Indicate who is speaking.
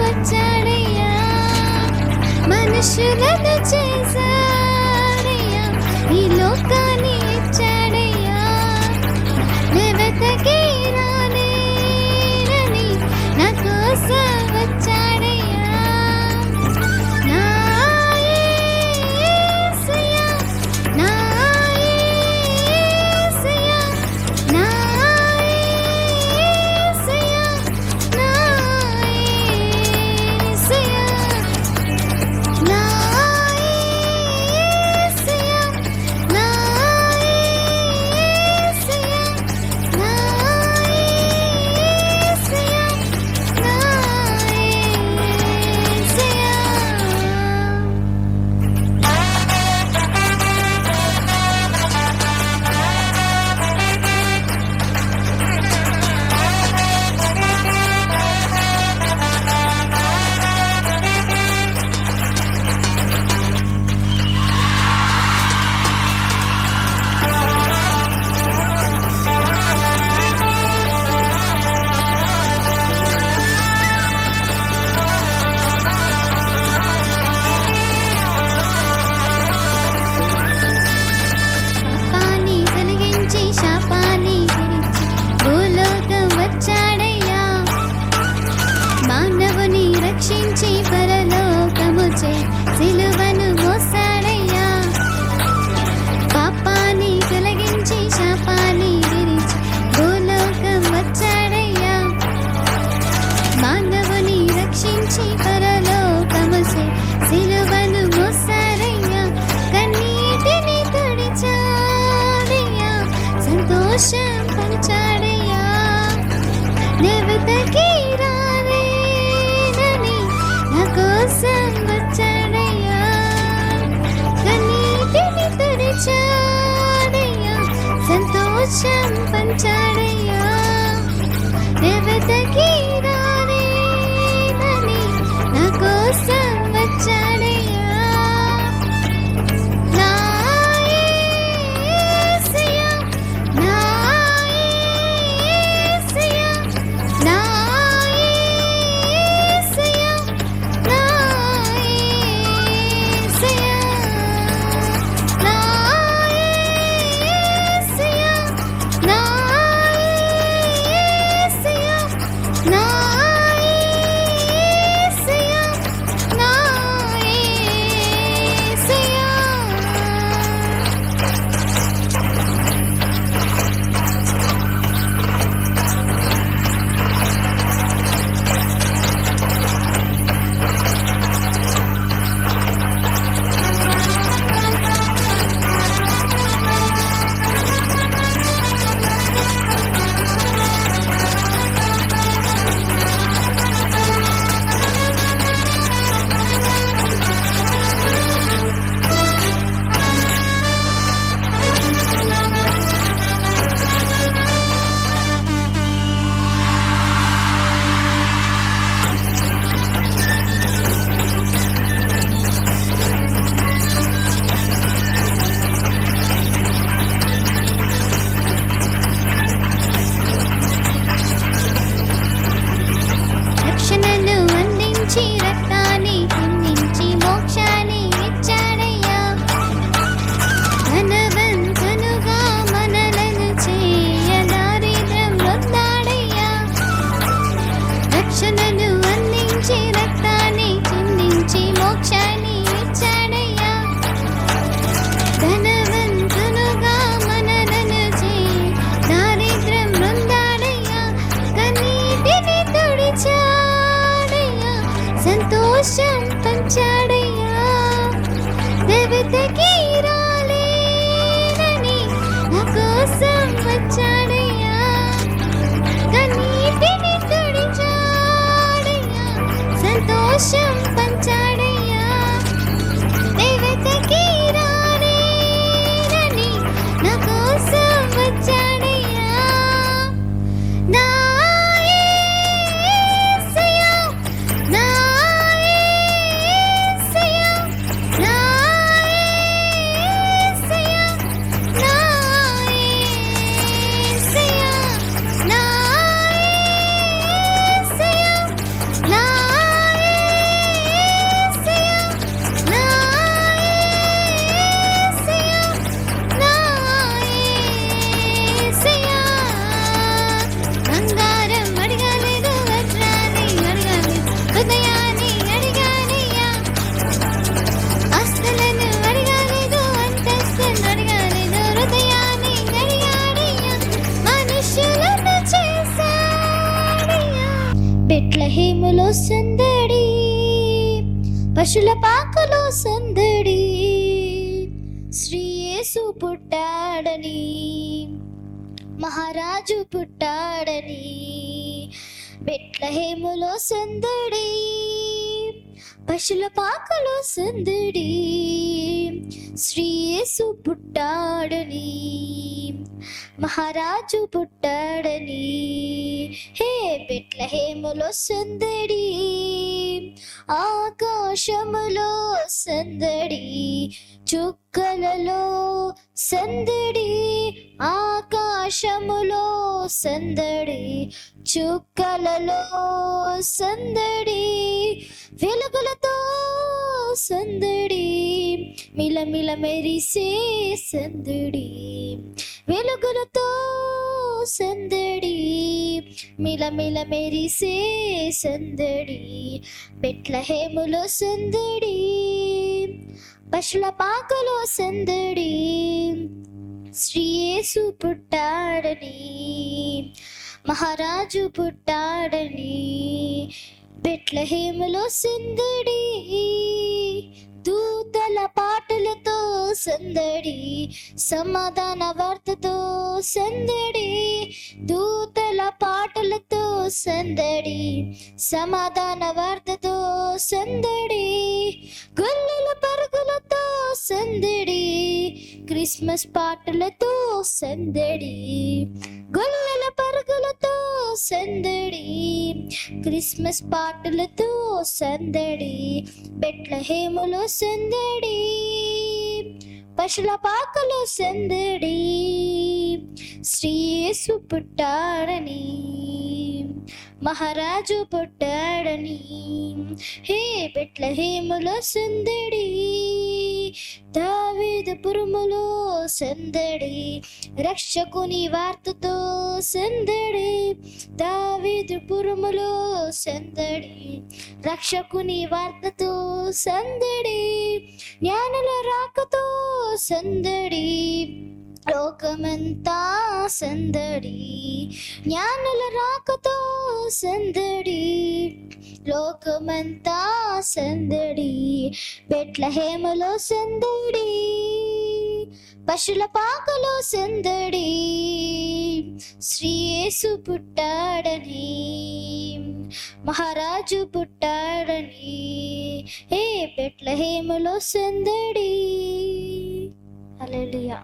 Speaker 1: వచ్చాడయ్యా మనుషులను చేశాడయ్యా ఈ లోకాన్ని రక్షించి పరలోకమసే సిలువను మోసారయ్యా కన్నీటిని తుడిచాడయ్యా సంతోషం పంచాడయ్యా. దేవతకి రారేనని నా కోసం వచ్చాడయ్యా. కన్నీటిని తుడిచాడయ్యా సంతోషం పంచాడయ్యా. పశుల పాకలో సందడి. శ్రీయేసు పుట్టాడని మహారాజు పుట్టాడని బెట్లహేములో సందడి. పశుల పాకలో సందడి. శ్రీయేసు పుట్టాడని మహారాజు పుట్టాడని. హే బెట్లహేములో సందడి ఆకాశములో సందడి చుక్కలలో సందడి ఆకాశములో సందడి చుక్కలలో సందడి. వెలుగులతో సందడి మిలమిల మెరిసే సందడి. వెలుగులతో సందడి మిలమిల మెరిసే సందడి. బెట్లహేములో సందడి పశుల పాకలో సందడి. శ్రీయేసు పుట్టాడని మహారాజు పుట్టాడని బెట్లహేములో సందడి. దూతల పాటలతో సందడి సమాధాన వార్తతో సందడి దూతల పాటలతో సందడి సమాధాన వార్తతో సందడి గొల్లల పరుగులతో సందడి క్రిస్మస్ పాటలతో సందడి గొల్లల పరుగులతో సందడి క్రిస్మస్ పాటలతో సందడి బెట్ల హేములో సందడి పశుల పాకలు సందడి శ్రీయేసు పుట్టాడని మహారాజు పుట్టాడని హే బెట్లహేములో సందడి దావీదు పురుములో సందడి రక్షకుని వార్తతో సందడి. దావీదు పురుములో సందడి రక్షకుని వార్తతో సందడి. జ్ఞానుల రాకతో సందడి. లోకమంతా సందడి జ్ఞానుల రాకతో సందడి. లోకమంతా సందడి బెట్లహేములో సందడి పశుల పాకలో సందడి. శ్రీయేసు పుట్టాడని మహారాజు పుట్టాడని ఏ బెట్లహేములో సందడి. అలలియా